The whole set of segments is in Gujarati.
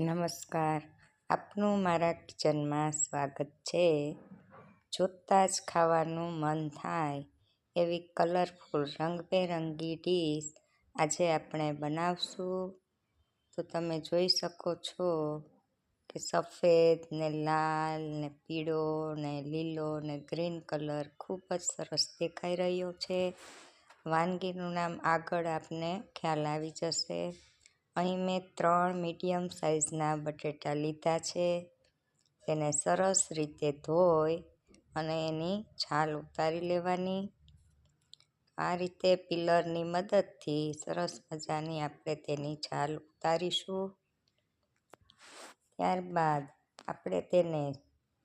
નમસ્કાર. આપનું મારા કિચનમાં સ્વાગત છે. જોતાં જ ખાવાનું મન થાય એવી કલરફુલ રંગબેરંગી ડીશ આજે આપણે બનાવશું. તો તમે જોઈ શકો છો કે સફેદ ને લાલ ને પીળો ને લીલો ને ગ્રીન કલર ખૂબ જ સરસ દેખાઈ રહ્યો છે. વાનગીનું નામ આગળ આપને ખ્યાલ આવી જશે. અહીં મેં ત્રણ મીડિયમ સાઇઝના બટેટા લીધા છે. તેને સરસ રીતે ધોઈ અને એની છાલ ઉતારી લેવાની. આ રીતે પિલરની મદદથી સરસ મજાની આપણે તેની છાલ ઉતારીશું. ત્યારબાદ આપણે તેને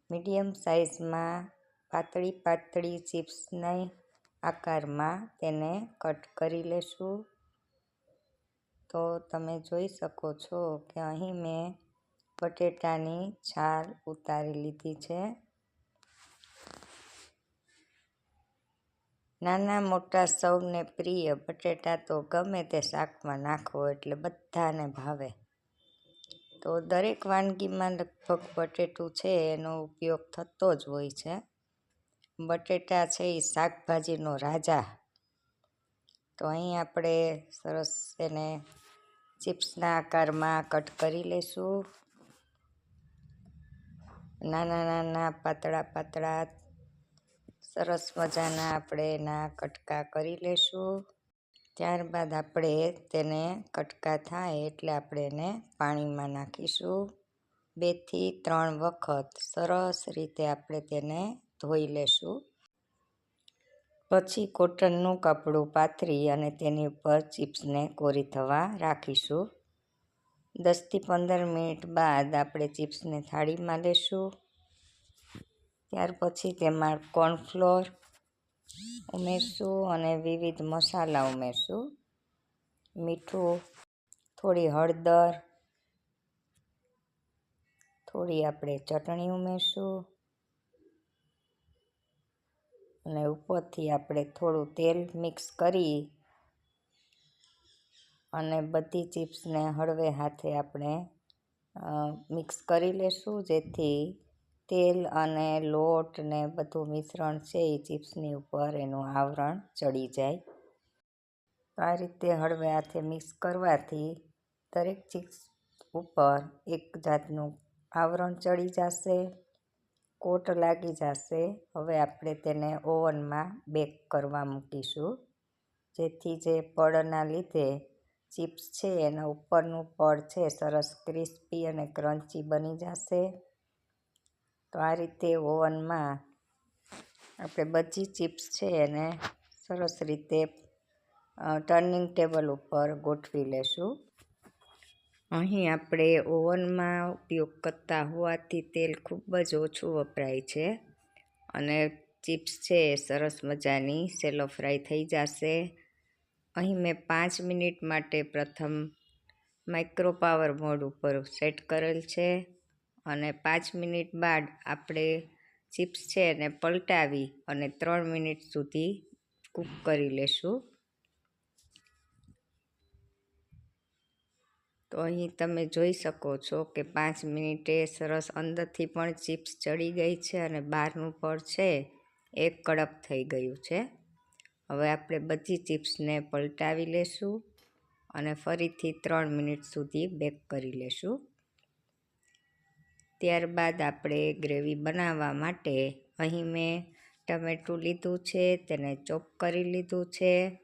મીડિયમ સાઇઝમાં પાતળી પાતળી ચિપ્સને આકારમાં તેને કટ કરી લેશું. તો તમે જોઈ શકો છો કે અહીં મેં બટેટાની છાલ ઉતારી લીધી છે. નાના મોટા સૌને પ્રિય બટેટા તો ગમે તે શાકમાં નાખવો એટલે બધાને ભાવે. તો દરેક વાનગીમાં લગભગ બટેટું છે, એનો ઉપયોગ થતો જ હોય છે. બટેટા છે એ શાકભાજીનો રાજા. તો અહીં આપણે સરસ એને ચિપ્સના આકારમાં કટ કરી લેશું. નાના નાના પાતળા પાતળા, સરસ મજાના આપણે એના કટકા કરી લેશું. ત્યારબાદ આપણે તેને કટકા થાય એટલે આપણે એને પાણીમાં નાખીશું. બેથી ત્રણ વખત સરસ રીતે આપણે તેને ધોઈ લેશું. પછી કોટનનું કપડું પાથરી અને તેની ઉપર ચિપ્સને કોરી થવા રાખીશું. દસથી પંદર મિનિટ બાદ આપણે ચિપ્સને થાળીમાં લેશું. ત્યાર પછી તેમાં કોર્નફ્લોર ઉમેરશું અને વિવિધ મસાલા ઉમેરશું. મીઠું, થોડી હળદર, થોડી આપણે ચટણી ઉમેરશું. અને ઉપરથી આપણે થોડું તેલ મિક્સ કરી અને બધી ચિપ્સને હળવે હાથે આપણે મિક્સ કરી લેશું. જેથી તેલ અને લોટ ને બધું મિશ્રણ છે એ ચિપ્સની ઉપર એનું આવરણ ચડી જાય. આ રીતે હળવે હાથે મિક્સ કરવાથી દરેક ચિપ્સ ઉપર એક જાતનું આવરણ ચડી જશે. કોટ લાગી જશે. હવે આપણે તેને ઓવનમાં બેક કરવા મૂકીશું. જેથી જે પડના લીધે ચિપ્સ છે એના ઉપરનું પડ છે સરસ ક્રિસ્પી અને ક્રન્ચી બની જશે. તો આ રીતે ઓવનમાં આપણે બધી ચિપ્સ છે એને સરસ રીતે ટર્નિંગ ટેબલ ઉપર ગોઠવી લેશું. અહીં આપણે ઓવનમાં ઉપયોગ કરતા હોવાથી તેલ ખૂબ જ ઓછું વપરાય છે અને ચિપ્સ છે સરસ મજાની, સેલો ફ્રાય થઈ જશે. અહીં મેં પાંચ મિનિટ માટે પ્રથમ માઇક્રો પાવર મોડ ઉપર સેટ કરેલ છે અને પાંચ મિનિટ બાદ આપણે ચિપ્સ છે એને પલટાવી અને ત્રણ મિનિટ સુધી કૂક કરી લેશું. તો અહીં તમે જોઈ શકો છો કે પાંચ મિનિટે સરસ અંદરથી પણ ચિપ્સ ચડી ગઈ છે અને બહારનું પણ છે, એ કડક થઈ ગયું છે. હવે આપણે બધી ચિપ્સને પલટાવી લેશું અને ફરીથી ત્રણ મિનિટ સુધી બેક કરી લેશું. ત્યારબાદ આપણે ગ્રેવી બનાવવા માટે અહીં મેં ટમેટું લીધું છે, તેને ચોપ કરી લીધું છે.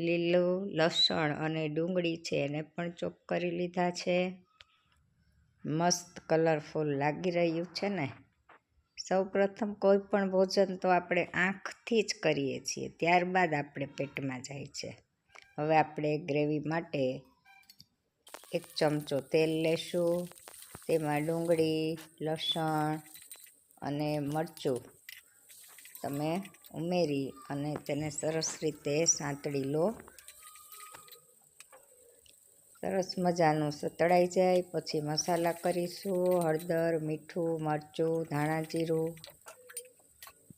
લીલું, લસણ અને ડુંગળી છે એને પણ ચોપ કરી લીધા છે. મસ્ત કલરફુલ લાગી રહ્યું છે ને. સૌ પ્રથમ કોઈ ભોજન તો આપણે આંખથી જ કરીએ છીએ, ત્યારબાદ આપણે પેટમાં જાય છે. હવે આપણે ગ્રેવી માટે એક ચમચો તેલ લેશું, તેમાં ડુંગળી, લસણ અને મરચું તમે ઉમેરી અને તેને સરસ રીતે સાંતળી લો. સરસ મજાનું સતળાઈ જાય, પછી મસાલા કરીશું, હળદર, મીઠું, મરચું, ધાણા જીરું,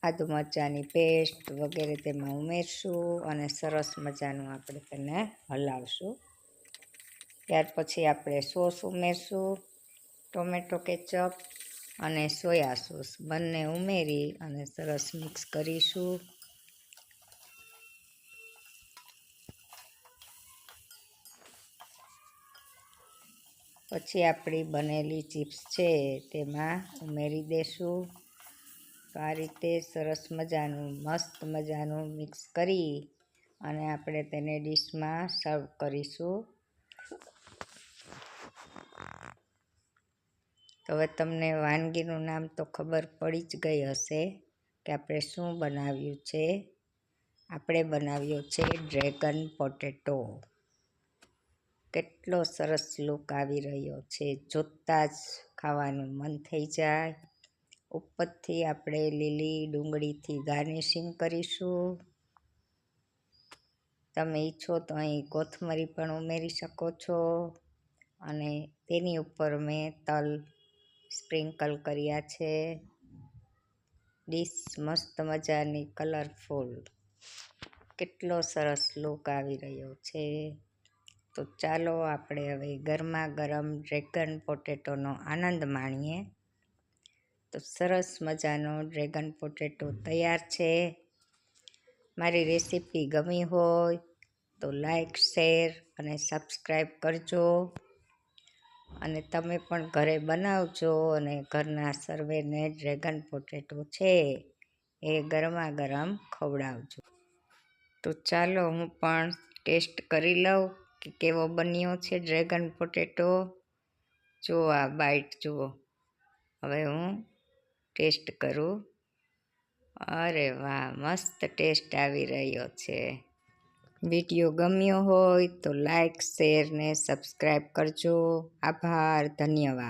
આદુ મરચાંની પેસ્ટ વગેરે તેમાં ઉમેરશું અને સરસ મજાનું આપણે તેને હલાવશું. ત્યાર પછી આપણે સોસ ઉમેરશું, ટોમેટો કેચઅપ અને સોયા સોસ બંને ઉમેરી અને સરસ મિક્સ કરીશું. પછી આપણી બનેલી ચિપ્સ છે તેમાં ઉમેરી દેશું. તો આ રીતે સરસ મજાનું, મસ્ત મજાનું મિક્સ કરી અને આપણે તેને ડીશમાં સર્વ કરીશું. તો હવે તમને વાનગીનું નામ તો ખબર પડી જ ગઈ હશે કે આપણે શું બનાવ્યું છે. આપણે બનાવ્યો છે ડ્રેગન પોટેટો. કેટલો સરસ લુક આવી રહ્યો છે. જોતાં જ ખાવાનું મન થઈ જાય. ઉપરથી આપણે લીલી ડુંગળીથી ગાર્નિશિંગ કરીશું. તમે ઈચ્છો તો અહીં કોથમરી પણ ઉમેરી શકો છો. અને તેની ઉપર મેં તલ સ્પ્રિંકલ કર્યા છે. ડીશ મસ્ત મજાની કલરફુલ. કેટલો સરસ લુક આવી રહ્યો છે. તો ચાલો આપણે હવે ગરમા ગરમ ડ્રેગન પોટેટોનો આનંદ માણીએ. તો સરસ મજાનો ડ્રેગન પોટેટો તૈયાર છે. મારી રેસીપી ગમી હોય તો લાઈક, શેર અને સબસ્ક્રાઈબ કરજો. અને તમે પણ ઘરે બનાવજો અને ઘરના સર્વેને ડ્રેગન પોટેટો છે એ ગરમા ગરમ ખવડાવજો. તો ચાલો હું પણ ટેસ્ટ કરી લઉં કે કેવો બન્યો છે ડ્રેગન પોટેટો જો આ બાઈટ જુઓ. હવે હું ટેસ્ટ કરું. અરે વાહ, મસ્ત ટેસ્ટ આવી રહ્યો છે. વીડિયો ગમ્યો હોય તો લાઇક શેર ને સબસ્ક્રાઈબ કરજો. આભાર ધન્યવાદ.